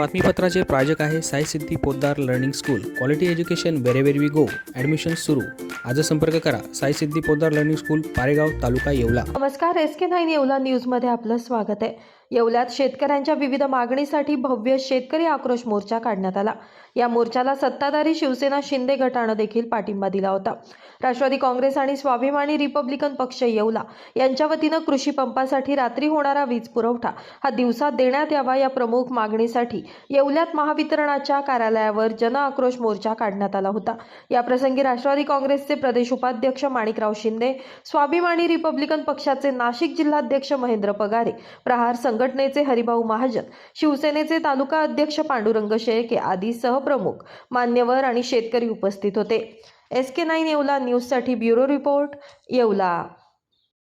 बातमीपत्राचे प्रायोजक आहे Sai Siddhi Podar learning school. Quality education wherever we go admission सुरू. आज संपर्क करा. Sai Siddhi Podar learning school Paregaon taluka Yeola. नमस्कार. एस के नाईन येवला न्यूजमध्ये आपलं स्वागत आहे. येवल्यात शेतकऱ्यांच्या विविध मागणीसाठी भव्य शेतकरी आक्रोश मोर्चा काढण्यात आला. या मोर्चाला सत्ताधारी शिवसेना शिंदे गटानं देखील पाठिंबा दिला होता. राष्ट्रवादी काँग्रेस आणि स्वाभिमानी रिपब्लिकन पक्ष येवला. यांच्या वतीनं कृषी पंपासाठी रात्री होणारा वीज पुरवठा हा दिवसात देण्यात यावा या प्रमुख मागणीसाठी येवल्यात महावितरणाच्या कार्यालयावर जन आक्रोश मोर्चा काढण्यात आला होता. याप्रसंगी राष्ट्रवादी काँग्रेसचे प्रदेश उपाध्यक्ष माणिकराव शिंदे स्वाभिमानी रिपब्लिकन पक्षाचे नाशिक जिल्हाध्यक्ष महेंद्र पगारे प्रहार संघ संघटनेचे हरिभाऊ महाजन शिवसेनेचे तालुका अध्यक्ष पांडुरंग शेळके आदी सहप्रमुख मान्यवर आणि शेतकरी उपस्थित होते. एस के नाईन येवला न्यूजसाठी ब्युरो रिपोर्ट येवला.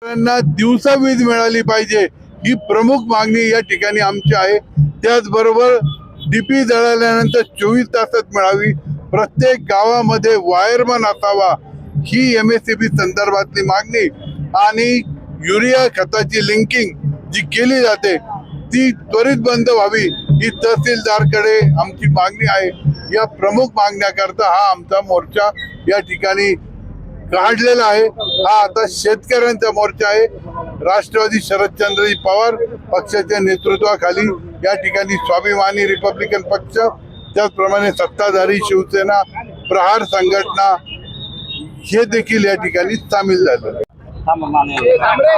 दिवसा वीज मिळाली पाहिजे ही प्रमुख मागणी या ठिकाणी आमची आहे. त्याचबरोबर डीपी जळाल्यानंतर चोवीस तासात मिळावी. प्रत्येक गावामध्ये वायरमन असावा ही एम एस सी बी संदर्भातली मागणी आणि युरिया खताची लिंकिंग जी केली जाते ती त्वरित बंद व्हावी ही तहसीलदारकडे आमची मागणी आहे. या प्रमुख मागण्याकरता हा आमचा मोर्चा या ठिकाणी काढलेला आहे. हा आता शेतकऱ्यांचा मोर्चा आहे. राष्ट्रवादी शरदचंद्रजी पवार पक्षाच्या नेतृत्वाखाली या ठिकाणी स्वाभिमानी रिपब्लिकन पक्ष त्याचप्रमाणे सत्ताधारी शिवसेना प्रहार संघटना हे देखील या ठिकाणी सामील झालं.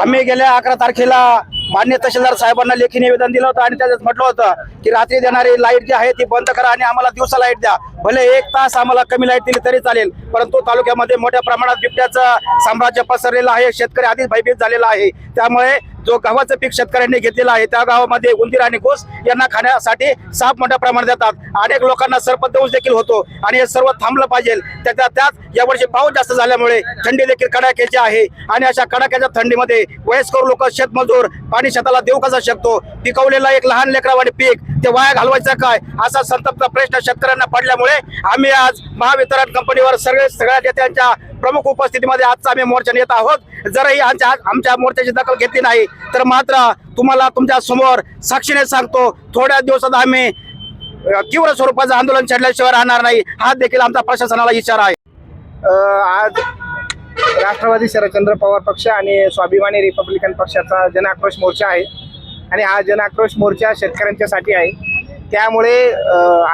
आम्ही गेल्या अकरा तारखेला मान्य तहसीलदार साहेबांना लेखी निवेदन दिलं होतं आणि त्याच्यात म्हटलं होतं की रात्री देणारी लाइट जी आहे ती बंद करा आणि आम्हाला दिवसा लाइट द्या. भले एक तास आम्हाला कमी लाइट दिली तरी चालेल परंतु तालुक्यामध्ये मोठ्या प्रमाणात बिबट्याचं साम्राज्य पसरलेलं आहे शेतकरी आधीच भयभीत झालेला आहे. त्यामुळे जो गव्हाचं पीक शेतकऱ्यांनी घेतलेलं आहे त्या गावामध्ये उंदीर आणि घोस यांना खाण्यासाठी साप मोठ्या प्रमाणात देतात. अनेक लोकांना सर्पदंश देखील होतो आणि हे सर्व थांबलं पाहिजे. त्याच्या त्यात यावर्षी पाऊस जास्त झाल्यामुळे थंडी देखील कडाक्याची आहे आणि अशा कडाक्याच्या थंडीमध्ये वयस्कर लोक शेतमजूर पाणी शेताला देऊ कसा शकतो? पिकवलेला एक लहान लेकरावाने पीक ते वाया घालवायचं काय? असा संतप्त प्रश्न शेतकऱ्यांना पडल्यामुळे आम्ही आज महावितरण कंपनीवर सगळे सगळ्या नेत्यांच्या प्रमुख उपस्थितीमध्ये आजचा आम्ही मोर्चा नेत आहोत. जरही आमच्या आमच्या मोर्चाची दखल घेतली नाही तर मात्र तुम्हाला तुमच्यासमोर साक्षीने सांगतो थोड्या दिवसात आम्ही तीव्र स्वरूपाचं आंदोलन छेडल्याशिवाय राहणार नाही. हा देखील आमचा प्रशासनाला इशारा आहे. आज राष्ट्रवादी शरदचंद्र पवार पक्ष आणि स्वाभिमानी रिपब्लिकन पक्षाचा जनाक्रोश मोर्चा आहे. आणि हा जनाक्रोश मोर्चा शेतकऱ्यांच्यासाठी आहे. त्यामुळे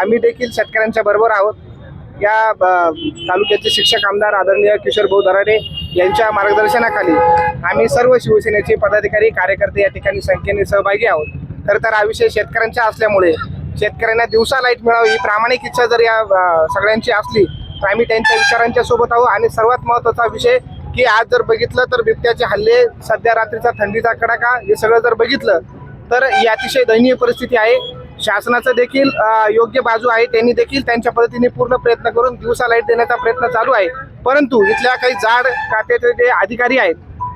आम्ही देखील शेतकऱ्यांच्या बरोबर आहोत. या तालुक्याचे शिक्षक आमदार आदरणीय किशोर भाऊ दराडे यांच्या मार्गदर्शनाखाली आम्ही सर्व शिवसेनेचे पदाधिकारी कार्यकर्ते या ठिकाणी संख्येने सहभागी आहोत. खरं तर हा विषय शेतकऱ्यांचा असल्यामुळे शेतकऱ्यांना दिवसा लाइट मिळावी ही प्रामाणिक इच्छा जर या सगळ्यांची असली तर आम्ही त्यांच्या विचारांच्या सोबत आहोत. आणि सर्वात महत्त्वाचा विषय की आज जर बघितलं तर बिबट्याचे हल्ले सध्या रात्रीचा थंडीचा कडाका हे सगळं जर बघितलं तर ही अतिशय दयनीय परिस्थिती आहे. शासनाचं देखील योग्य बाजू आहे त्यांनी देखील त्यांच्या पद्धतीने पूर्ण प्रयत्न करून दिवसा लाइट देण्याचा प्रयत्न चालू आहे. परंतु इथल्या काही जाड खात्याचे जे अधिकारी आहेत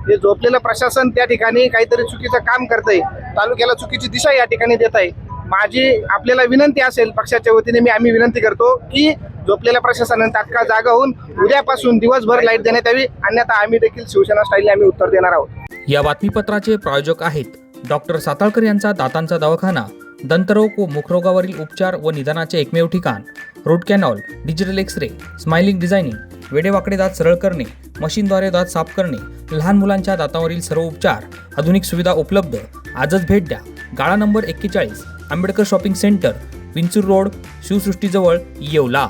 जे झोपलेलं प्रशासन त्या ठिकाणी काहीतरी चुकीचं काम करतंय तालुक्याला चुकीची दिशा या ठिकाणी देत आहे. माझी आपल्याला विनंती असेल पक्षाच्या वतीने मी आम्ही विनंती करतो की झोपलेल्या प्रशासनाने तात्काळ जागा होऊन उद्यापासून दिवसभर लाइट देण्यात यावी. अन्यथा आम्ही देखील शिवसेना स्टाईलने आम्ही उत्तर देणार आहोत. या बातमीपत्राचे प्रायोजक आहेत डॉक्टर साताळकर यांचा दातांचा दवाखाना. दंतरोग व मुखरोगावरील उपचार व निदानाचे एकमेव ठिकाण. Root canal digital x ray smiling designing वेडेवाकडे दात सरळ करणे मशीनद्वारे दात साफ करणे लहान मुलांच्या दातावरील सर्व उपचार आधुनिक सुविधा उपलब्ध. आजच भेट द्या. गाळा नंबर एक्केचाळीस Ambedkar shopping centre Vinchur road शिवसृष्टीजवळ Yeola.